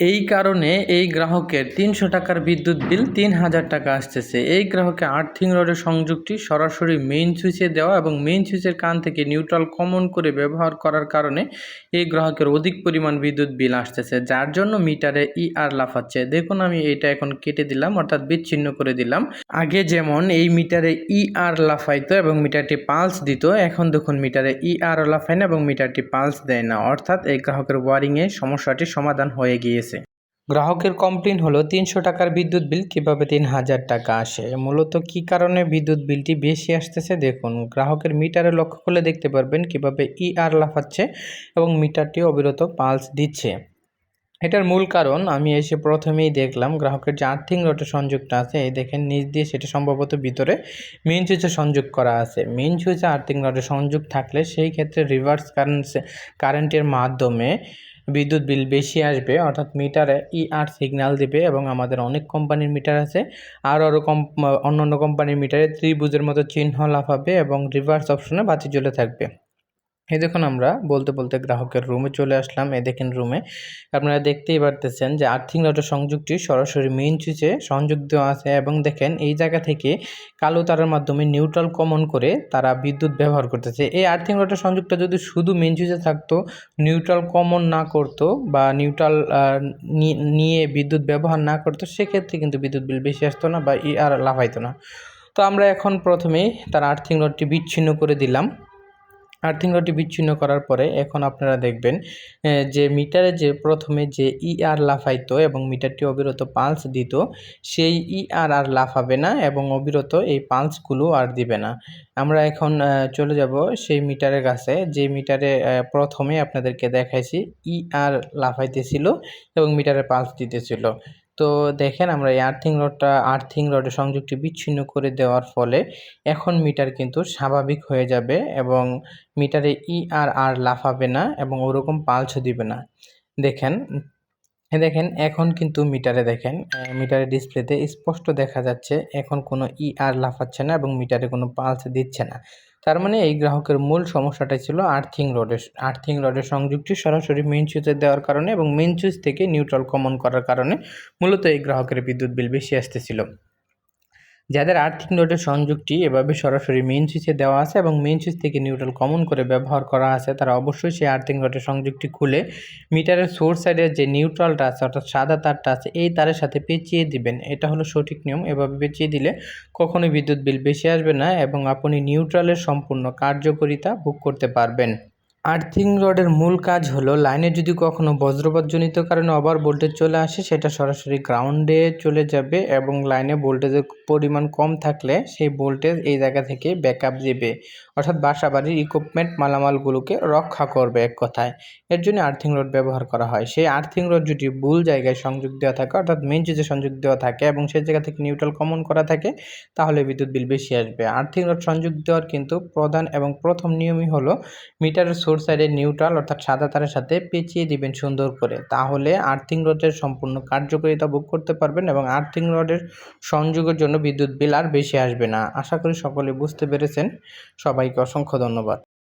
এই কারণে এই গ্রাহকের তিনশো টাকার বিদ্যুৎ বিল তিন হাজার টাকা আসতেছে। এই গ্রাহকে আর্থিং রডের সংযোগটি সরাসরি মেইন সুইচে দেওয়া এবং মেইন সুইচের কান থেকে নিউট্রাল কমন করে ব্যবহার করার কারণে এই গ্রাহকের অধিক পরিমাণ বিদ্যুৎ বিল আসতেছে, যার জন্য মিটারে ই আর লাফাচ্ছে। দেখুন, আমি এটা এখন কেটে দিলাম, অর্থাৎ বিচ্ছিন্ন করে দিলাম। আগে যেমন এই মিটারে ই আর লাফাইতো এবং মিটারটি পালস দিত, এখন দেখুন মিটারে ই আর লাফায় না এবং মিটারটি পালস দেয় না। অর্থাৎ এই গ্রাহকের ওয়ারিংয়ে সমস্যাটি সমাধান হয়ে গিয়েছে। গ্রাহকের কমপ্লেন হলো, তিনশো টাকার বিদ্যুৎ বিল, কীভাবে তিন হাজার টাকা আসে? মূলত কি কারণে বিদ্যুৎ বিলটি বেশি আসতেছে? দেখুন, গ্রাহকের মিটারে লক্ষ্য করলে দেখতে পারবেন কীভাবে ই আর লাফাচ্ছে এবং মিটারটি অবিরত পালস দিচ্ছে। এটার মূল কারণ, আমি এসে প্রথমেই দেখলাম, গ্রাহকের যে আর্থিং রটের সংযোগটা আছে, এই দেখেন নিচ দিয়ে সেটা সম্ভবত ভিতরে মেন সুইচে সংযোগ করা আছে। মেন সুইচে আর্থিং রটের সংযোগ থাকলে সেই ক্ষেত্রে রিভার্স কারেন্ট কারেন্টের মাধ্যমে বিদ্যুৎ বিল বেশি আসবে, অর্থাৎ মিটারে ই আর সিগন্যাল দেবে এবং আমাদের অনেক কোম্পানির মিটার আছে। আর আরও কম অন্য অন্য কোম্পানির মিটারে ত্রিভুজের মতো চিহ্ন লাফাবে এবং রিভার্স অপশনে বাতি জ্বলে থাকবে। এই দেখুন আমরা বলতে বলতে গ্রাহকের রুমে চলে আসলাম। এ দেখেন রুমে। আপনারা দেখতেই পারতেছেন যে আর্থিং রডের সংযোগটি সরাসরি মেইন সুইচে সংযোগ দেওয়া আছে এবং দেখেন এই জায়গা থেকে কালো তারের মাধ্যমে নিউট্রাল কমন করে তারা বিদ্যুৎ ব্যবহার করতেছে। এই আর্থিং রডের সংযোগটা যদি শুধু মেইন সুইচে থাকতো নিউট্রাল কমন না করতো বা নিউট্রাল নিয়ে বিদ্যুৎ ব্যবহার না করতো, সেক্ষেত্রে কিন্তু বিদ্যুৎ বিল বেশি আসতো না বা ই আর লাফাইতো না। তো আমরা এখন প্রথমেই তার আর্থিং রডটি বিচ্ছিন্ন করে দিলাম। আর্থিং রডটি বিচ্ছিন্ন করার পরে এখন আপনারা দেখবেন যে মিটারে যে প্রথমে যে ই আর লাফাইতো এবং মিটারটি অবিরত পালস দিত, সেই ই আর আর লাফাবে না এবং অবিরত এই পালসগুলো আর দিবে না। আমরা এখন চলে যাব সেই মিটারের কাছে, যে মিটারে প্রথমে আপনাদেরকে দেখাইছি ই আর লাফাইতেছিল এবং মিটারে পালস দিতেছিল। তো দেখেন আমরা এই আর্থিং রডটা আর্থিং রডের সংযোগটি বিচ্ছিন্ন করে দেওয়ার ফলে এখন মিটার কিন্তু স্বাভাবিক হয়ে যাবে এবং মিটারে ই আর আর লাফাবে না এবং ওরকম পালসও দিবে না। দেখেন দেখেন এখন কিন্তু মিটারে দেখেন মিটারে ডিসপ্লেতে স্পষ্ট দেখা যাচ্ছে এখন কোনো ই আর লাফাচ্ছে না এবং মিটারে কোনো পালস দিচ্ছে না। তার মানে এই গ্রাহকের মূল সমস্যাটা ছিল আর্থিং রডের আর্থিং রডের সংযুক্তি সরাসরি মেন সুইচে দেওয়ার কারণে এবং মেন সুইচ থেকে নিউট্রাল কমন করার কারণে মূলত এই গ্রাহকের বিদ্যুৎ বিল বেশি আসতেছিল। যাদের আর্থিং লোডের সংযোগটি এভাবে সরাসরি মেইন সুইচে দেওয়া আছে এবং মেইন সুইচ থেকে নিউট্রাল কমন করে ব্যবহার করা আছে, তারা অবশ্যই সেই আর্থিং রডের সংযোগটি খুলে মিটারের সোর্স সাইডের যে নিউট্রালটা আছে অর্থাৎ সাদা তারটা আছে এই তারের সাথে পেঁচিয়ে দিবেন। এটা হলো সঠিক নিয়ম। এভাবে পেঁচিয়ে দিলে কখনোই বিদ্যুৎ বিল বেশি আসবে না এবং আপনি নিউট্রালের সম্পূর্ণ কার্যকরিতা বুক করতে পারবেন। আর্থিং রডের মূল কাজ হলো, লাইনে যদি কখনো বজ্রপাতজনিত কারণে ওভার ভোল্টেজ চলে আসে, সেটা সরাসরি গ্রাউন্ডে চলে যাবে এবং লাইনে ভোল্টেজের পরিমাণ কম থাকলে সেই ভোল্টেজ এই জায়গা থেকে ব্যাকআপ দেবে। অর্থাৎ বাসা বাড়ির ইকুইপমেন্ট মালামালগুলোকে রক্ষা করবে এক কথায়। এর জন্য আর্থিং রড ব্যবহার করা হয়। সেই আর্থিং রড যদি ভুল জায়গায় সংযোগ দেওয়া থাকে, অর্থাৎ মেন চুজে সংযোগ দেওয়া থাকে এবং সেই জায়গা থেকে নিউট্রাল কমন করা থাকে, তাহলে বিদ্যুৎ বিল বেশি আসবে। আর্থিং রড সংযোগ দেওয়ার কিন্তু প্রধান এবং প্রথম নিয়মই হলো মিটারের সোর্স সাইডে নিউট্রাল অর্থাৎ সাদা তারের সাথে পেঁচিয়ে দিবেন সুন্দর করে। তাহলে আর্থিং রডের সম্পূর্ণ কার্যকারিতা বুক করতে পারবেন এবং আর্থিং রডের সংযোগের জন্য বিদ্যুৎ বিল আর বেশি আসবে না। আশা করি সকলে বুঝতে পেরেছেন। সবাইকে অসংখ্য ধন্যবাদ।